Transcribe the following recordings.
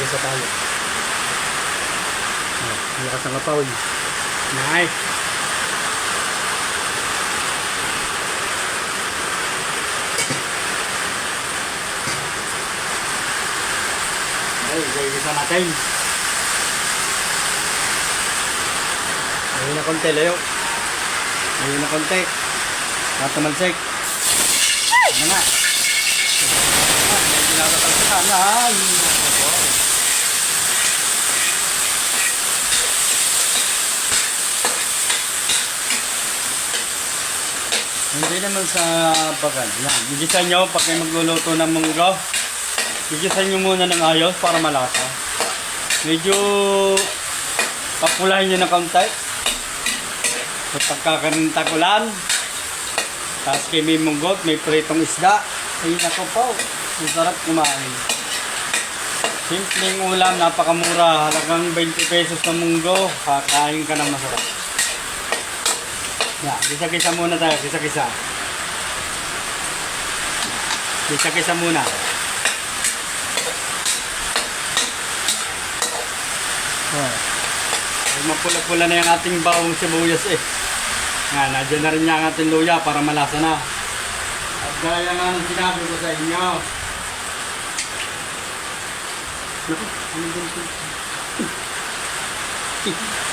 Gisa tayo. Oh, lakas ang apaw. Nice. Ay, gagisa natin. Ayun na konti, layo. Ayun na konti. Matamalsik. Ano nga? Ah, medyo nakatalsikan na. Ay, Hindi naman sa bagal. Yan. Gigisan nyo pag kayo magluluto ng munggo. Gigisan nyo muna ng ayos para malasa. Medyo papulahin nyo ng kaunti. Sa pagkakarintakulan. Tapos kayo may munggot, may pritong isda. Ay nako po, ang sarap kumain. Simpleng ulam, napakamura. Halagang 20 pesos na munggo. Kakain ka ng masarap. Yan, kisa-kisa muna tayo, kisa-kisa. Kisa-kisa muna. Oh. Ay, mapula-pula na yung ating bawang sibuyas eh. Nga, nandiyan na rin niya ang ating luya para malasa na. At gaya nga ng sinabi ko sa inyo. Naku, ano ba ito?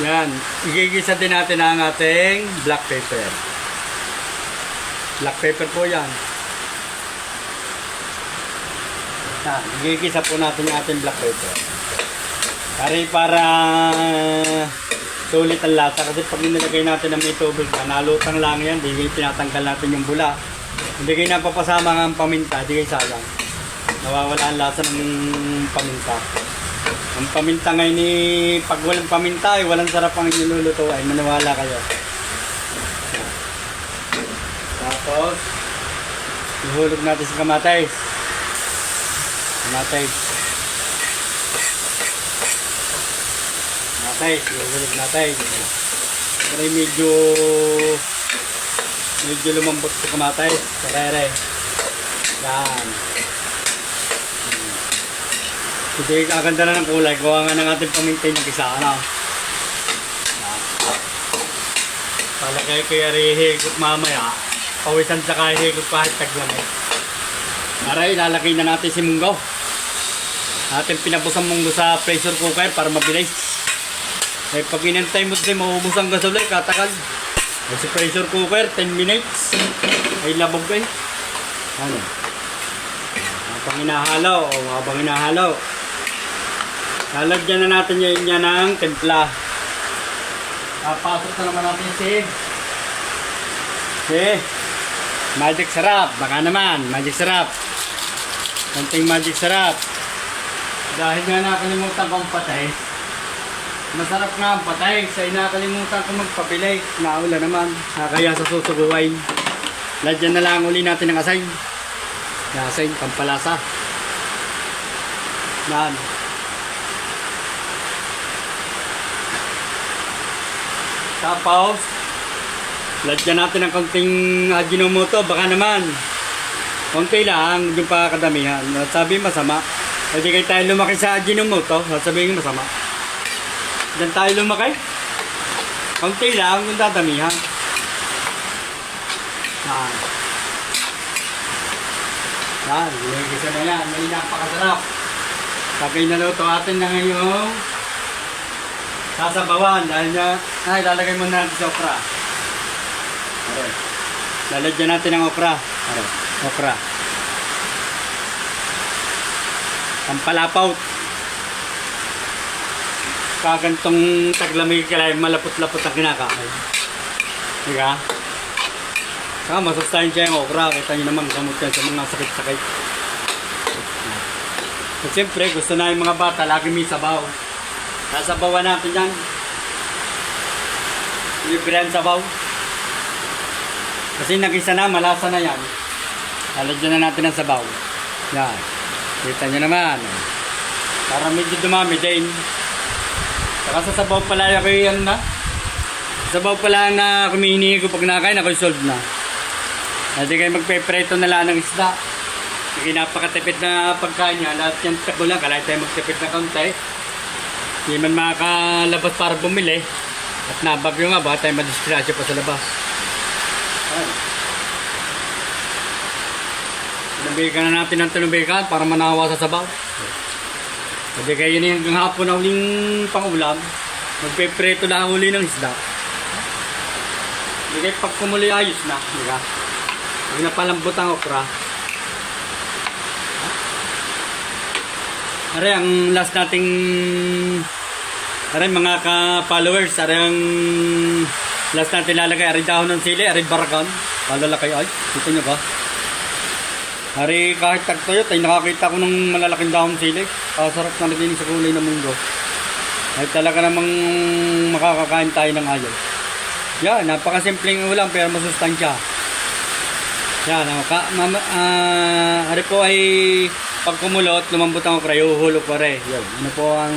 Yan, igigisa din natin ang ating black pepper. Black pepper po yan. Yan, igigisa po natin yung ating black pepper. Pare para sulit ang lasa kasi pag nilagay natin ng may tubig, nalutang lang yan, di kayo tinatanggal natin yung bula. Hindi kayo napapasama ng paminta, di kayo sayang. Nawawala ang lasa ng paminta. Ang paminta ngayon ni pag walang paminta ay walang sarap ang niluluto ay maniwala kayo. Tapos ihulog natin sa kamatis. Kamatis. Kamatis, ihulog natin. Pero medyo medyo lumambot sa kamatis. Sarere. Yan. Hindi kaganda na ng kulay. Gawa nga ng ating pamintay ng isa. Ano? Talagay ko yung hihigot mamaya. Pawisan sa kahihigot kahit taglamay. Aray, lalagay na natin si munggo. Ating pinabos munggo sa pressure cooker para mabilis. Eh, pag inantay mo kasi maubos ang gasolay, katakal. Eh, sa pressure cooker, 10 minutes. Ay, labog eh. Ano? Habang hinahalo, o habang hinahalo. Lalagyan na natin yun yan ng timpla. Papasok na naman natin si si Magic Sarap. Baka naman, Magic Sarap. Konting Magic Sarap. Dahil nga nakalimutan kong patay. Masarap nga ang patay. Sa nakalimutan ko magpapilay. Naula naman. Kaya sa susuguwain. Lagyan na lang uli natin ng asay. Asay, pampalasa. Yan. Tapos, lagyan natin ng konting Ajinomoto, baka naman. Konti lang, yung pa kadamihan. Sabi masama. Pwede kayo tayo lumaki sa Ajinomoto, sasabihin masama. Diyan tayo lumaki. Konti lang, yung dadamihan. Yan. Yan, yung isa na yan. May napakasarap. Pag naluto atin na ngayong sasabawan dahil niya, ay, lalagay muna natin sa okra. Okay. Lalagyan natin ng okra. Okay. Okra. Pampalapaw. Kagantong taglamig kaya malapot-lapot ang kinakain. Diba? Saka masustansya yung okra. Kita nyo naman gamot yan sa mga sakit-sakit. At siyempre, gusto na yung mga bata, lagi may sabaw. Sasabawan natin yan. Libre ang sabaw. Kasi nagisa na, malasa na yan. Lalagyan na natin ang sabaw. Yan. Kita nyo naman. Para medyo dumami din. Saka sa sabaw pala ako yan na. Sabaw pala na kumihini ko pag nakain, ako solve na. Hindi kayo magpe-preto na lang ng isda. Sige, napakatipid na pagkain niya. Lahat yan tago lang. Kailangan tayo magtipid na kaunti. Hindi man makakalabas para bumili. At nabagyo nga, baka tayo madisgrasya pa sa labas. Ayan. Tinubigan na natin ng tinubigan para manawa sa sabaw. Hindi kayo yun hanggang hapon na huling pangulam. Magpepreto na huli ng isda. Hindi kayo pag kumuli ayos na. Di na palambot ang okra. Are, ang last nating Are, mga ka-followers, are ang last natin lalagay, are dahon ng sili, are barakan. Palalakay ay, dito nyo ba? Are kahit tagtuyot ay nakakita ko ng malalaking dahon sili. Kasarap na naging sa kulay ng mundo. Ay talaga namang makakakain tayo ng ayaw. Yan, napakasimpleng ulam pero masustansya. Yan, ka, mama, ah, ari po ay pag kumulot, lumambot ang okra, ihuhulog pa rin. Yan, ano po ang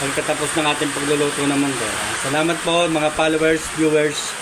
pagkatapos ng ating pagluluto ng munggo. Ah, Salamat po mga followers, viewers.